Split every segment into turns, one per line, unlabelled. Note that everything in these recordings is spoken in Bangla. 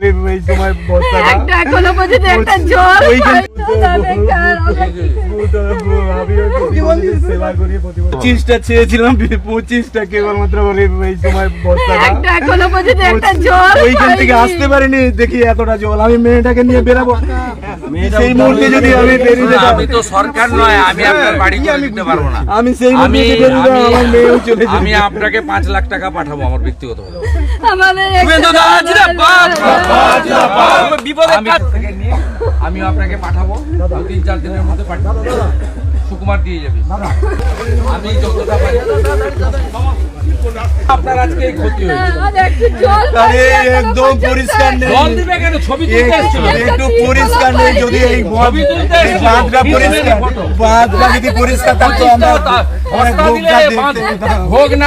এই সময়
একটা এখনও পর্যন্ত একটা জল
ওইখান-
পাইনি।
সেবা করি প্রতি বছর। পঁচিশটা চেয়েছিলাম পঁচিশটা কেবলমাত্র বলে এই সময় বস্তাটা
একটা এখনও পর্যন্ত একটা জল
ওইখান থেকে আসতে পারিনি দেখি এতটা জল আমি মেয়েটাকে নিয়ে বেরাবো সেই মুহূর্তে যদি আমি বেরিয়ে
আমি তো সরকার নয় আমি আপনার বাড়ি দিতে পারব না
আমি সেই মুহূর্তে বেরিয়ে আমার মেয়েও চলে
আমি আপনাকে পাঁচ লাখ টাকা পাঠাবো আমার ব্যক্তিগত
আমাদের
শুভেন্দু দা, আমিও আপনাকে পাঠাবো। দু তিন চার দিনের মধ্যে পাঠাবো সুকুমার দিয়ে যাবে। আমি যতটা পারি। আপনার আজকে এই ক্ষতি হয়েছে।
একটু
একদম পরিষ্কার নেই।
কেন? ছবি তুলতে
এক-
এসেছিল
একটু পরিষ্কার নেই যদি এই
ছবি তুলতে
এই
এসেছিল।
বাঁধটা পরিষ্কার। বাঁধটা যদি পরিষ্কার থাকতো আমরা অনেক
বস্তা দিলে
ভোগটা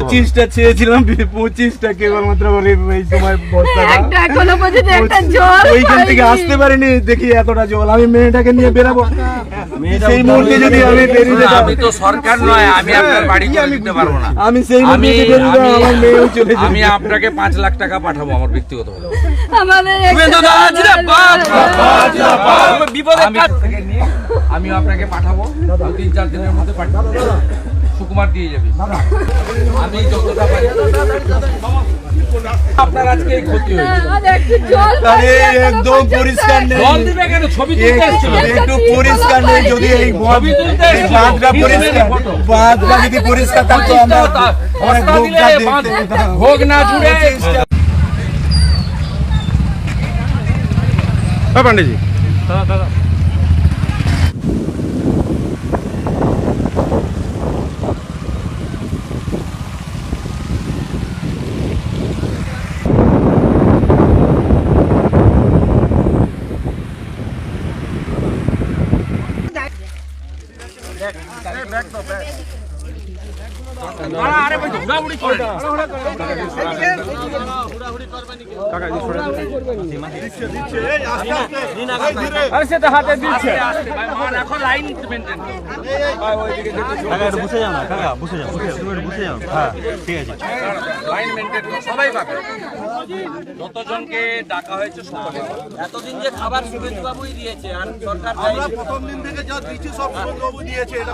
পঁচিশটা চেয়েছিলাম পঁচিশটা কেবলমাত্র বলে এই সময় ওইখান থেকে আসতে পারিনি দেখি এতটা জল। আমি মেয়েটাকে নিয়ে বেরাবো। সেই মুহূর্তে যদি আমি বেরিয়ে
আমি তো সরকার নয় আমি আপনার বাড়ি করে দিতে পারব না।
আমি সেই মুহূর্তে বেরিয়ে আমার মেয়েও চলে
আমি আপনাকে পাঁচ লাখ টাকা পাঠাবো আমার ব্যক্তিগত আপনাকে পাঠাবো দু তিন চার দিনের মধ্যে পাঠাবো সুকুমার দিয়ে যাবে। আমি যতটা পারি। আপনার আজকে এই ক্ষতি হয়েছে।
একটু
একদম পরিষ্কার নেই।
জল দিবে কেন? ছবি তুলতে এসেছিল।
একটু পরিষ্কার নেই যদি এই
ছবি তুলতে
এই
এসেছিল।
বাঁধটা পরিষ্কার
ফটো?
বাঁধটা যদি পরিষ্কার থাকতো আমরা অনেক
বস্তা দিলে
ভোগটা
বাঁধ
দেখতে পেতাম।
ভোগ না জুড়ে
পান্ডেজি
এখন লাইন মেনটেন লাইন মেনটেন সবাই পাবে যতজনকে ডাকা হয়েছে সকলে। এতদিন যে খাবার শুভেন্দু বাবুই দিয়েছে আর সরকার
আমরা প্রথম দিন থেকে যা দিচ্ছি সব সুন্দরবাবু দিয়েছে এটা